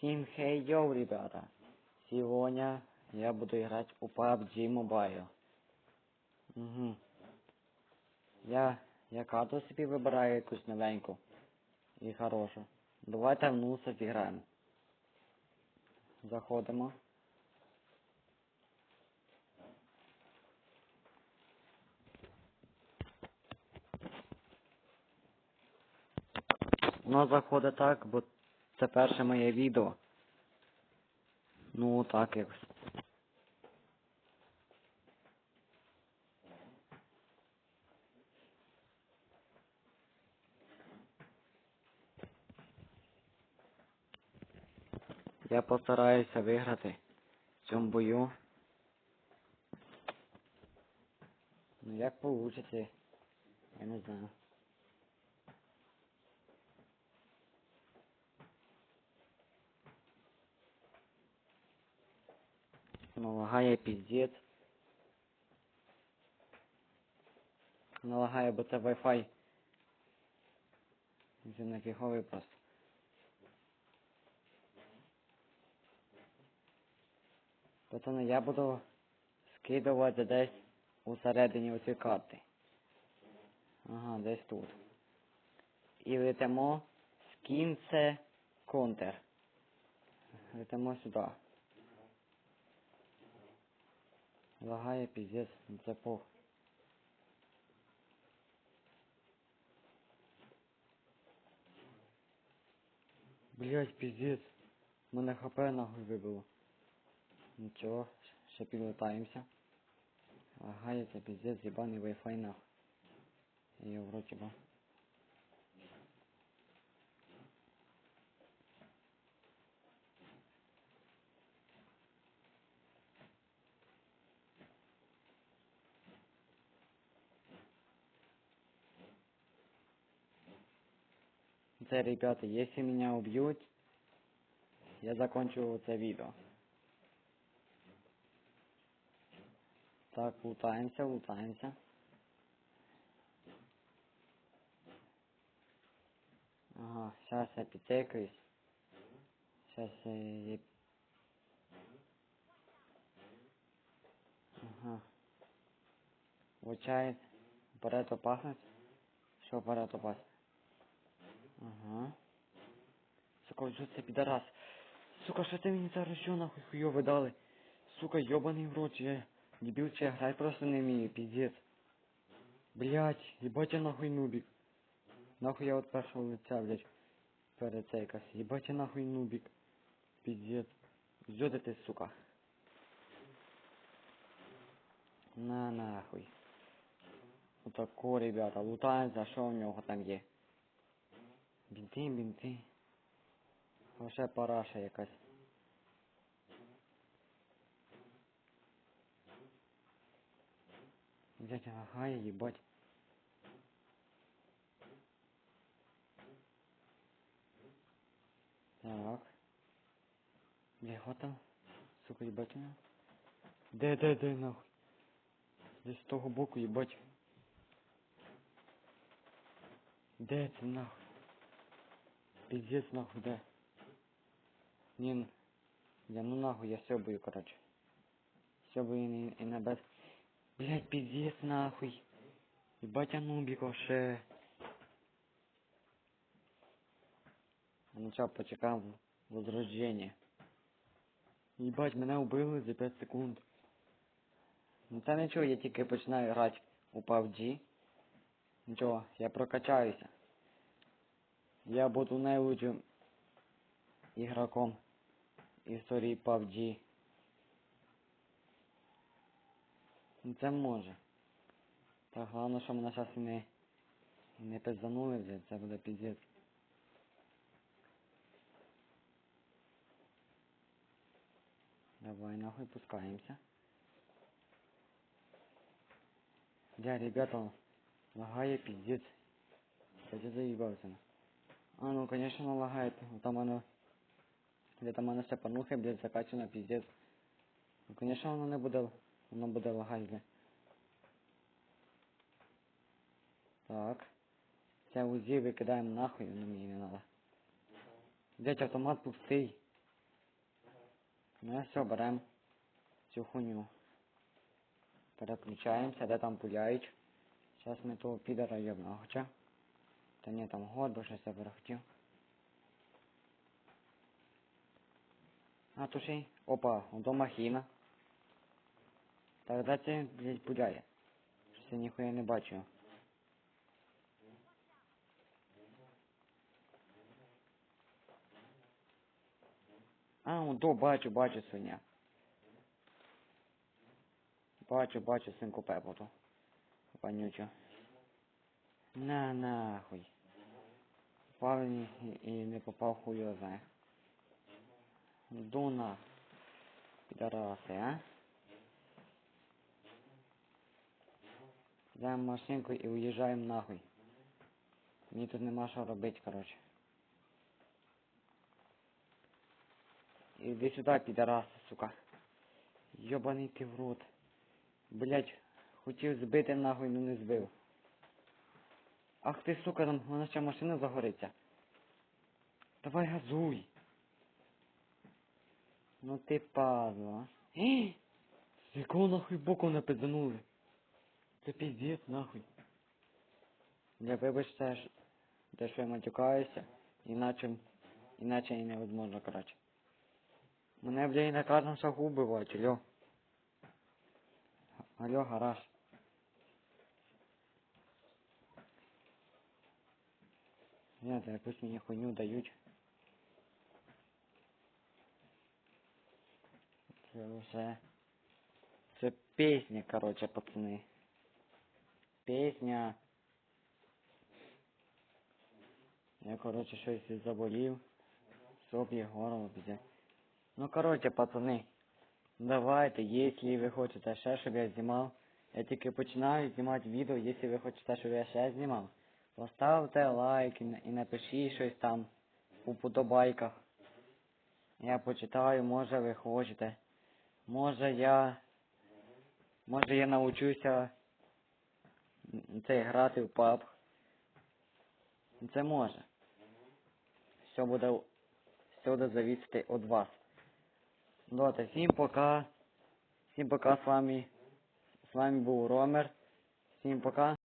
Всем хей йоу, ребята! Сегодня я буду играть у PUBG Mobile. Угу. Я, я карту собі вибираю якусь новеньку і хорошу. Давайте в нуса зіграємо. Заходимо. Воно заходить так, бо це перше моє відео. Ну, так якось. Я постараюся виграти в цьому бою. Ну як получиться, я не знаю. Налагає піздець. Налагає, бо це Wi-Fi. Це не фіговий просто. Пацани, я буду скидувати десь усередині оці карти. Ага, десь тут. І летимо скін це контр. Летимо сюди. Лагає піздець, ну це пох. Блять, піздець. Мене хп нахуй вибило. Нічого, ще підлетаємося. Лагає це піздець, єбаний Wi-Fi нахуй. Я його в роті ба. Це, ребята, если меня убьют, я закончу это видео. Так, лутаемся, лутаемся. Ага, сейчас я підтекаюсь. Сейчас я... Ага. Влучает. Аппарат опасность. Что аппарат опасность? Ага. Сука, що це підарас? Сука, що ти мені зараз що нахуй хуйове дали? Сука, йобаний в рот, я дебіл, чи я грати просто не вмію, піздець. Блять, їбать я нахуй нубік. Нахуй я от першого лиця, блять, перед цей кас. Їбать я нахуй нубік. Піздець. Зьоди ти, сука. На нахуй. Отако, ребята, лутаємо, за що в нього там є. Бінти, бінти. Лише параша якась. Дядя лагає, їбать. Так. Там? Сука, їбать. Де, де, де, нахуй? Десь з того боку, їбать. Де це нахуй? Пиздец нахуй, да. Не, н- я ну нахуй, я сёбаю, короче. Сёбаю и, и на бет. Блять, пиздец нахуй. Ебать я нубик вообще. А ну чё, почекаем возрождение. Ебать, мене убили за 5 секунд. Ну та нічого, я тільки починаю грати у PUBG. Нічого, я прокачаюся. Я буду наилучшим игроком історії PUBG. Ну, Це може. Так, головне, що мене зараз не, не пизданули вже, це буде піздець. Давай нахуй пускаемся. Я, ребята, лагає пиздец. Я заебался. А, ну, конечно, лагает. Вот Там оно... Где там оно все порнухи, блядь, закачано, пиздец. Ну, конечно, воно не буде... Воно буде лагать, бля. Так. Це УЗІ викидаємо нахуй, воно мені не надо. Блять, автомат пустий. Ну і все, беремо цю хуйню. Переключаємося, де там пуляють. Зараз ми того підара йобного, хоча. Та ні, там год, бо щось я перехотів. А, то ще й... Опа, ото махіна. Так, де це, блядь, пуляє? Щось я ніхуя не бачу. А, ото бачу, бачу свиня. Бачу, бачу свинку Пепу ту. На нахуй. Попав і, і не попав хуй знає. Підараси, а? Взяємо машинку і уїжджаємо нахуй. Мені тут нема що робити, коротше. Іди сюди, підарас, сука. Йобаний ти в рот. Блять, хотів збити нахуй, ну не збив. Ах ти, сука, там вона ще машина загориться. Давай газуй. Ну ти падла. Ей! З якого нахуй боку не пизданули? Це піздець нахуй. Я вибачте, те, що я матюкаюся, іначе, іначе і невозможно, коротше. Мене, блядь, на кожному шагу вбивають, алло. Алло, гараж. Це якусь мені хуйню дають. Це вже... Це пісня, короче, пацани. Пісня. Я, короче, щось заболів. Соплі, горло, пізде. Ну, короче, пацани. Давайте, если ви хочете ще, щоб я знімав. Я тільки починаю знімати відео, якщо ви хочете, щоб я ще знімав. Поставте лайк і напишіть щось там у подобайках. Я почитаю, може ви хочете. Може я. Може я научуся м, це грати в паб. Це може. Все буде. Все буде зависіти від вас. Дота, всім пока. Всім пока з вами. З вами був Ромер. Всім пока.